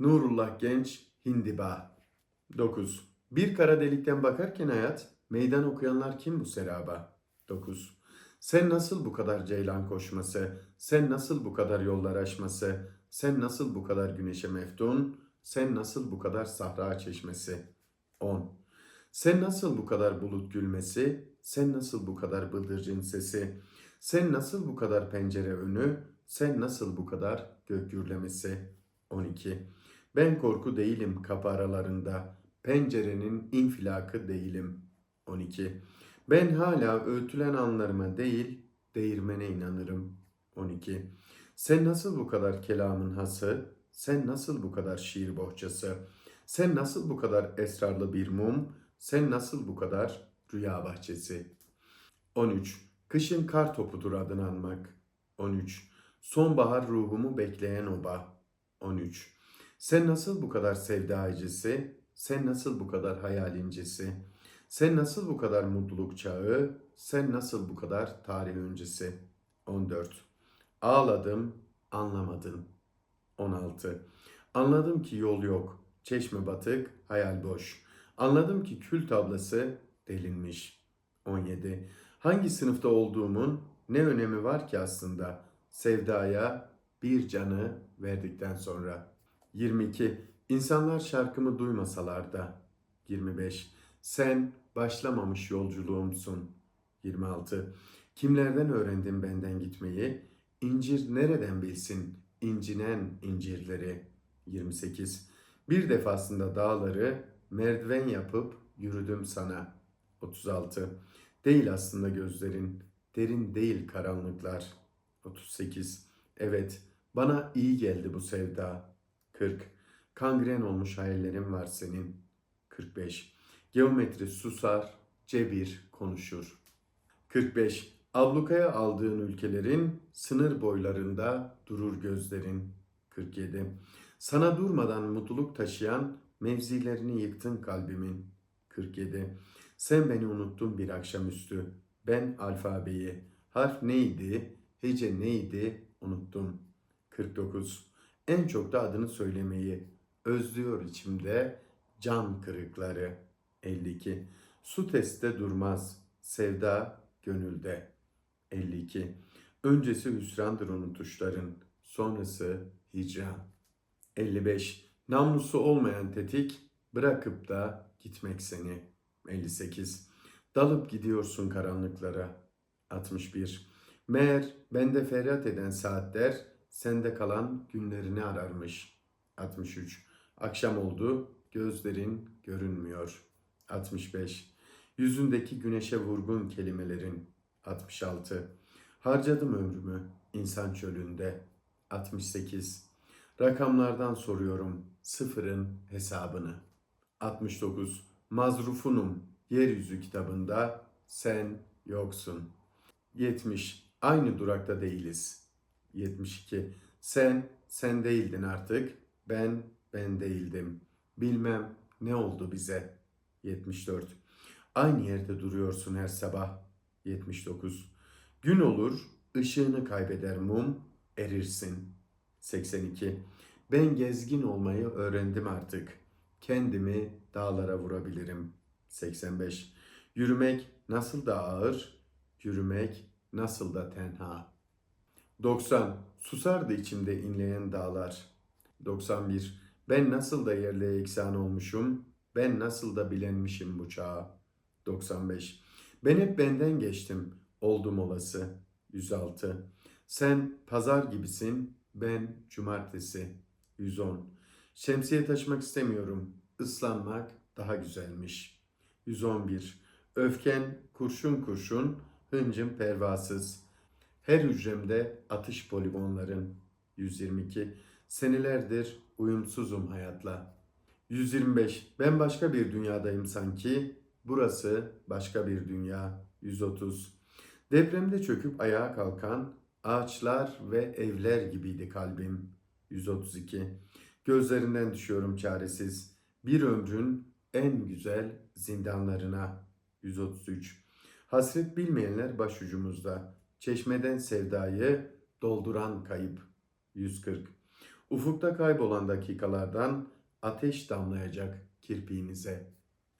Nurullah Genç Hindiba 9. Bir kara delikten bakarken hayat, meydan okuyanlar kim bu seraba? 9. Sen nasıl bu kadar ceylan koşması, sen nasıl bu kadar yollar aşması, sen nasıl bu kadar güneşe meftun, sen nasıl bu kadar sahra çeşmesi? 10. Sen nasıl bu kadar bulut gülmesi, sen nasıl bu kadar bıldırcın sesi, sen nasıl bu kadar pencere önü, sen nasıl bu kadar gök gürlemesi? 12. Ben korku değilim kapı aralarında, pencerenin infilakı değilim. 12. Ben hala öğütülen anlarıma değil, değirmene inanırım. 12. Sen nasıl bu kadar kelamın hası, sen nasıl bu kadar şiir bohçası, sen nasıl bu kadar esrarlı bir mum, sen nasıl bu kadar rüya bahçesi. 13. Kışın kar topudur adını anmak. 13. Sonbahar ruhumu bekleyen oba. 13. Sen nasıl bu kadar sevda ecesi, sen nasıl bu kadar hayal incesi, sen nasıl bu kadar mutluluk çağı, sen nasıl bu kadar tarih öncesi. 14. Ağladım, anlamadın. 16. Anladım ki yol yok, çeşme batık, hayal boş. Anladım ki kül tablası delinmiş. 17. Hangi sınıfta olduğumun ne önemi var ki aslında sevdaya bir canı verdikten sonra. 22. İnsanlar şarkımı duymasalar da. 25. Sen başlamamış yolculuğumsun. 26. Kimlerden öğrendim benden gitmeyi? İncir nereden bilsin incinen incirleri? 28. Bir defasında dağları merdiven yapıp yürüdüm sana. 36. Değil aslında gözlerin, derin değil karanlıklar. 38. Evet, bana iyi geldi bu sevda. 40. Kangren olmuş hayallerim var senin. 45. Geometri susar, cebir konuşur. 45. Ablukaya aldığın ülkelerin sınır boylarında durur gözlerin. 47. Sana durmadan mutluluk taşıyan mevzilerini yıktın kalbimin. 47. Sen beni unuttun bir akşamüstü. Ben alfabeyi. Harf neydi, hece neydi unuttum. 49. En çok da adını söylemeyi. Özlüyor içimde can kırıkları. 52. Su testte durmaz. Sevda gönülde. 52. Öncesi hüsrandır unutuşların. Sonrası hicran. 55. Namlusu olmayan tetik bırakıp da gitmek seni. 58. Dalıp gidiyorsun karanlıklara. 61. Meğer bende feryat eden saatler sende kalan günlerini ararmış. 63. Akşam oldu, gözlerin görünmüyor. 65. Yüzündeki güneşe vurgun kelimelerin. 66. Harcadım ömrümü insan çölünde. 68. Rakamlardan soruyorum sıfırın hesabını. 69. Mazrufunum yeryüzü kitabında sen yoksun. 70. Aynı durakta değiliz. 72. Sen sen değildin artık. Ben ben değildim. Bilmem ne oldu bize. 74. Aynı yerde duruyorsun her sabah. 79. Gün olur, ışığını kaybeder mum, erirsin. 82. Ben gezgin olmayı öğrendim artık. Kendimi dağlara vurabilirim. 85. Yürümek nasıl da ağır, yürümek nasıl da tenha. 90. Susardı içimde inleyen dağlar. 91. Ben nasıl da yerle eksan olmuşum, ben nasıl da bilenmişim bu çağa. 95. Ben hep benden geçtim, oldum olası. 106. Sen pazar gibisin, ben cumartesi. 110. Şemsiye taşımak istemiyorum, ıslanmak daha güzelmiş. 111. Öfken kurşun kurşun, hıncım pervasız. Her hücremde atış poligonların. 122. Senelerdir uyumsuzum hayatla. 125. Ben başka bir dünyadayım sanki. Burası başka bir dünya. 130. Depremde çöküp ayağa kalkan ağaçlar ve evler gibiydi kalbim. 132. Gözlerinden düşüyorum çaresiz. Bir ömrün en güzel zindanlarına. 133. Hasret bilmeyenler başucumuzda. Çeşmeden sevdayı dolduran kayıp. 140. Ufukta kaybolan dakikalardan ateş damlayacak kirpiğinize.